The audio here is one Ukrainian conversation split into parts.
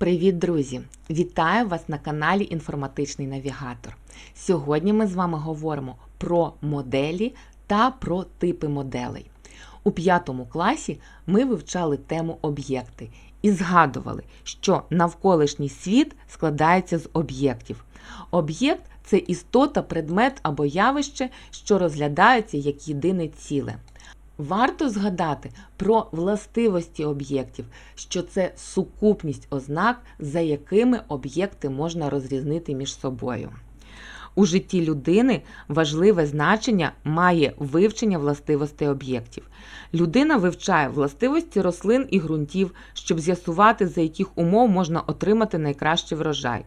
Привіт, друзі! Вітаю вас на каналі Інформатичний Навігатор. Сьогодні ми з вами говоримо про моделі та про типи моделей. У п'ятому класі ми вивчали тему об'єкти і згадували, що навколишній світ складається з об'єктів. Об'єкт це істота, предмет або явище, що розглядається як єдине ціле. Варто згадати про властивості об'єктів, що це сукупність ознак, за якими об'єкти можна розрізнити між собою. У житті людини важливе значення має вивчення властивостей об'єктів. Людина вивчає властивості рослин і ґрунтів, щоб з'ясувати, за яких умов можна отримати найкращий врожай.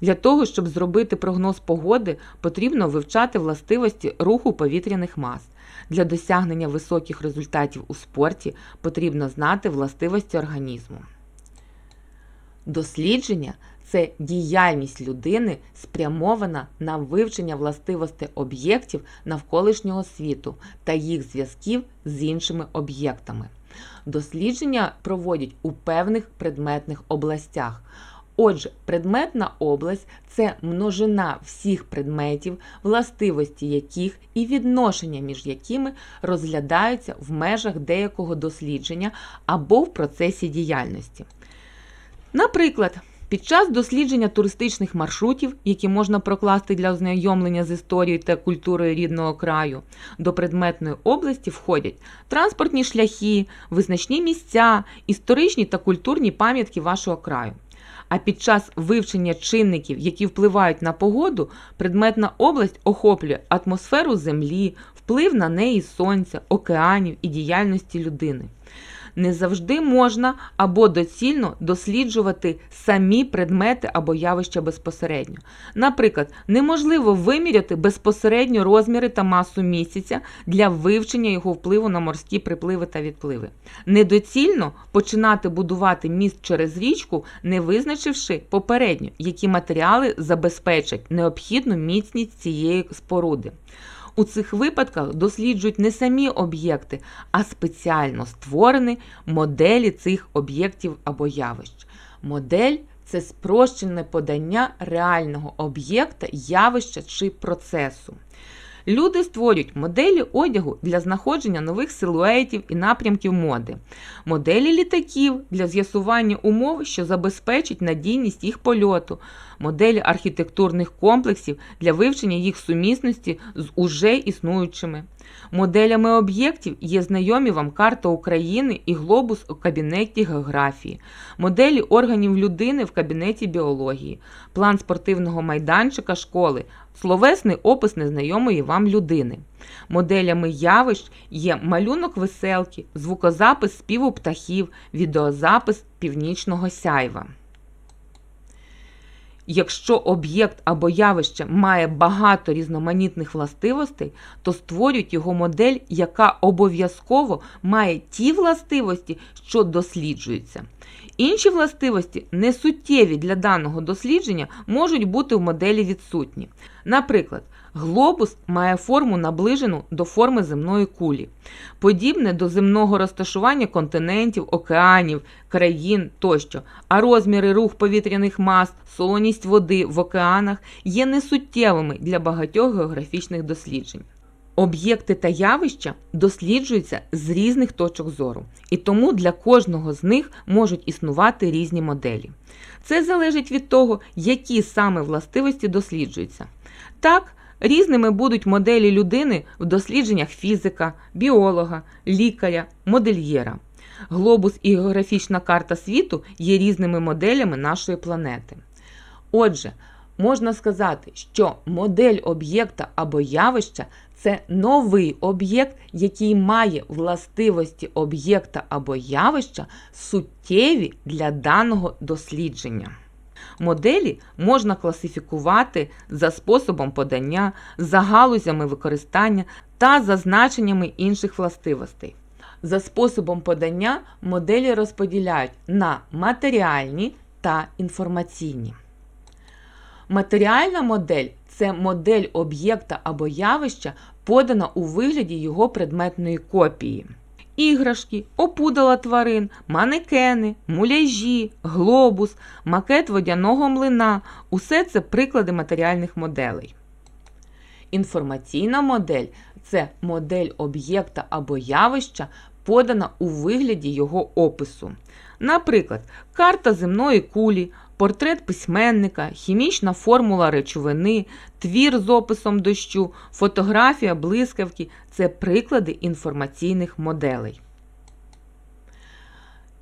Для того, щоб зробити прогноз погоди, потрібно вивчати властивості руху повітряних мас. Для досягнення високих результатів у спорті потрібно знати властивості організму. Дослідження це діяльність людини, спрямована на вивчення властивостей об'єктів навколишнього світу та їх зв'язків з іншими об'єктами. Дослідження проводять у певних предметних областях. Отже, предметна область це множина всіх предметів, властивості яких і відношення між якими розглядаються в межах деякого дослідження або в процесі діяльності. Наприклад, під час дослідження туристичних маршрутів, які можна прокласти для ознайомлення з історією та культурою рідного краю, до предметної області входять транспортні шляхи, визначні місця, історичні та культурні пам'ятки вашого краю. А під час вивчення чинників, які впливають на погоду, предметна область охоплює атмосферу Землі, вплив на неї сонця, океанів і діяльності людини. Не завжди можна або доцільно досліджувати самі предмети або явища безпосередньо. Наприклад, неможливо виміряти безпосередньо розміри та масу місяця для вивчення його впливу на морські припливи та відпливи. Недоцільно починати будувати міст через річку, не визначивши попередньо, які матеріали забезпечать необхідну міцність цієї споруди. У цих випадках досліджують не самі об'єкти, а спеціально створені моделі цих об'єктів або явищ. Модель це спрощене подання реального об'єкта, явища чи процесу. Люди створюють моделі одягу для знаходження нових силуетів і напрямків моди, моделі літаків для з'ясування умов, що забезпечать надійність їх польоту, моделі архітектурних комплексів для вивчення їх сумісності з уже існуючими. Моделями об'єктів є знайомі вам карта України і глобус у кабінеті географії, моделі органів людини в кабінеті біології, план спортивного майданчика школи, словесний опис незнайомої вам людини. Моделями явищ є малюнок веселки, звукозапис співу птахів, відеозапис північного сяйва. Якщо об'єкт або явище має багато різноманітних властивостей, то створюють його модель, яка обов'язково має ті властивості, що досліджуються. Інші властивості, несуттєві для даного дослідження, можуть бути в моделі відсутні. Наприклад, глобус має форму наближену до форми земної кулі, подібне до земного розташування континентів, океанів, країн тощо, а розміри рух повітряних мас, солоність води в океанах є несуттєвими для багатьох географічних досліджень. Об'єкти та явища досліджуються з різних точок зору, і тому для кожного з них можуть існувати різні моделі. Це залежить від того, які саме властивості досліджуються. Так, різними будуть моделі людини в дослідженнях фізика, біолога, лікаря, модельєра. Глобус і географічна карта світу є різними моделями нашої планети. Отже, можна сказати, що модель об'єкта або явища це новий об'єкт, який має властивості об'єкта або явища суттєві для даного дослідження. Моделі можна класифікувати за способом подання, за галузями використання та за значеннями інших властивостей. За способом подання моделі розподіляють на матеріальні та інформаційні. Матеріальна модель це модель об'єкта або явища, подана у вигляді його предметної копії. Іграшки, опудала тварин, манекени, муляжі, глобус, макет водяного млина усе це приклади матеріальних моделей. Інформаційна модель це модель об'єкта або явища, подана у вигляді його опису. Наприклад, карта земної кулі, портрет письменника, хімічна формула речовини, твір з описом дощу, фотографія блискавки це приклади інформаційних моделей.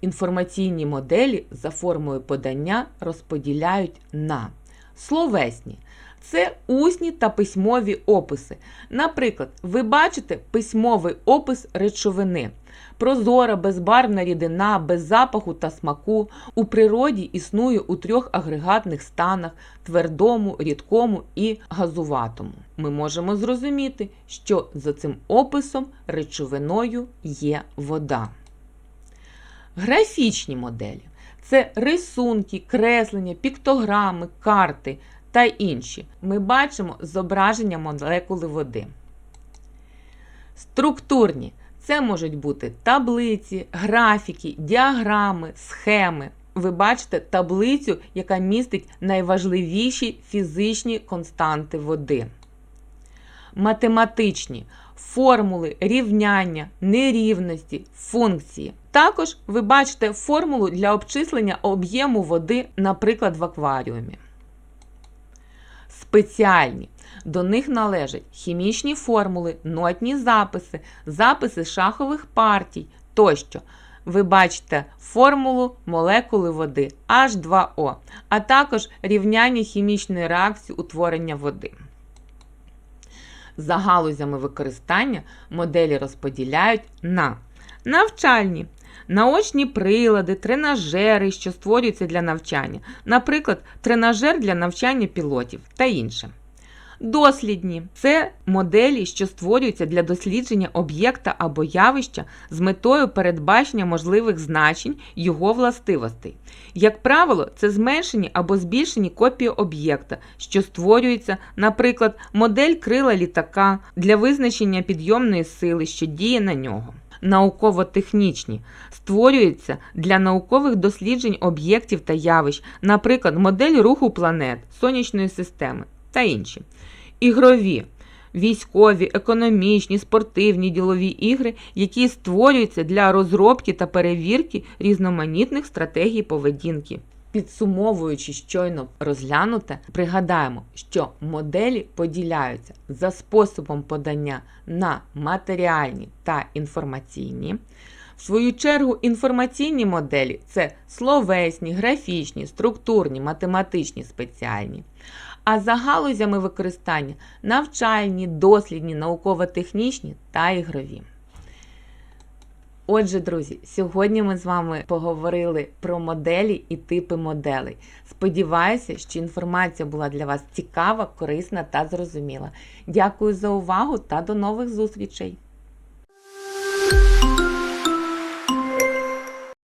Інформаційні моделі за формою подання розподіляють на словесні. Це усні та письмові описи. Наприклад, ви бачите письмовий опис речовини. Прозора, безбарвна рідина, без запаху та смаку у природі існує у трьох агрегатних станах твердому, рідкому і газуватому. Ми можемо зрозуміти, що за цим описом речовиною є вода. Графічні моделі це рисунки, креслення, піктограми, карти та інші. Ми бачимо зображення молекули води. Структурні це можуть бути таблиці, графіки, діаграми, схеми. Ви бачите таблицю, яка містить найважливіші фізичні константи води. Математичні формули, рівняння, нерівності, функції. Також ви бачите формулу для обчислення об'єму води, наприклад, в акваріумі. Спеціальні. До них належать хімічні формули, нотні записи, записи шахових партій тощо. Ви бачите формулу молекули води H2O, а також рівняння хімічної реакції утворення води. За галузями використання моделі розподіляють на навчальні, наочні прилади, тренажери, що створюються для навчання, наприклад, тренажер для навчання пілотів та інше. Дослідні це моделі, що створюються для дослідження об'єкта або явища з метою передбачення можливих значень його властивостей. Як правило, це зменшені або збільшені копії об'єкта, що створюється, наприклад, модель крила літака для визначення підйомної сили, що діє на нього. Науково-технічні створюються для наукових досліджень об'єктів та явищ, наприклад, модель руху планет, сонячної системи та інші. Ігрові, військові, економічні, спортивні ділові ігри, які створюються для розробки та перевірки різноманітних стратегій поведінки. Підсумовуючи щойно розглянуте, пригадаємо, що моделі поділяються за способом подання на матеріальні та інформаційні. В свою чергу, інформаційні моделі це словесні, графічні, структурні, математичні, спеціальні. А за галузями використання навчальні, дослідні, науково-технічні та ігрові. Отже, друзі, сьогодні ми з вами поговорили про моделі і типи моделей. Сподіваюся, що інформація була для вас цікава, корисна та зрозуміла. Дякую за увагу та до нових зустрічей!